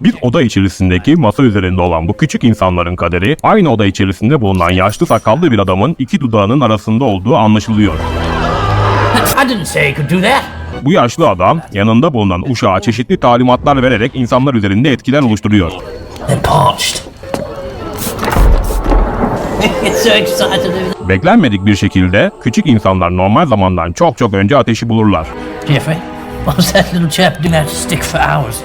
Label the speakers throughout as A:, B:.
A: Bir oda içerisindeki masa üzerinde olan bu küçük insanların kaderi aynı oda içerisinde bulunan yaşlı sakallı bir adamın iki dudağının arasında olduğu anlaşılıyor.
B: I didn't say he could do that.
A: Bu yaşlı adam yanında bulunan uşağa çeşitli talimatlar vererek insanlar üzerinde etkiler oluşturuyor.
B: They're parched.
A: Beklenmedik bir şekilde küçük insanlar normal zamandan çok çok önce ateşi bulurlar.
B: Jeffrey, what was that little chap doing that stick for hours?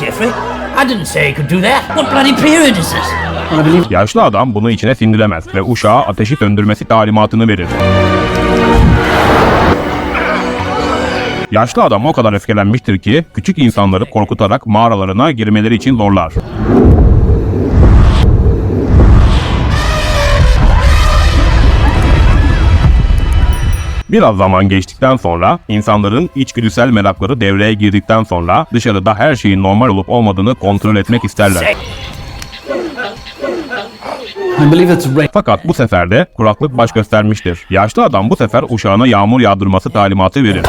B: Jeffrey, I didn't say he could do that. What bloody period is this?
A: Yaşlı adam bunu içine sindiremez ve uşağa ateşi söndürmesi talimatını verir. Yaşlı adam o kadar öfkelenmiştir ki küçük insanları korkutarak mağaralarına girmeleri için zorlar. Biraz zaman geçtikten sonra insanların içgüdüsel merakları devreye girdikten sonra dışarıda her şeyin normal olup olmadığını kontrol etmek isterler.
C: I believe it's rain.
A: Fakat bu sefer de kuraklık baş göstermiştir. Yaşlı adam bu sefer uşağına yağmur yağdırması talimatı verir.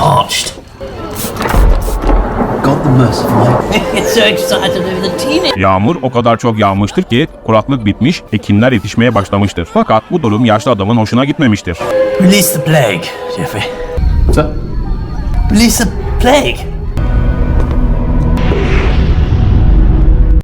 B: So excited over the teenage.
A: Yağmur o kadar çok yağmıştır ki kuraklık bitmiş, ekinler yetişmeye başlamıştır. Fakat bu durum yaşlı adamın hoşuna gitmemiştir.
B: Release the plague, Jeffrey.
C: Sir?
B: Release the plague.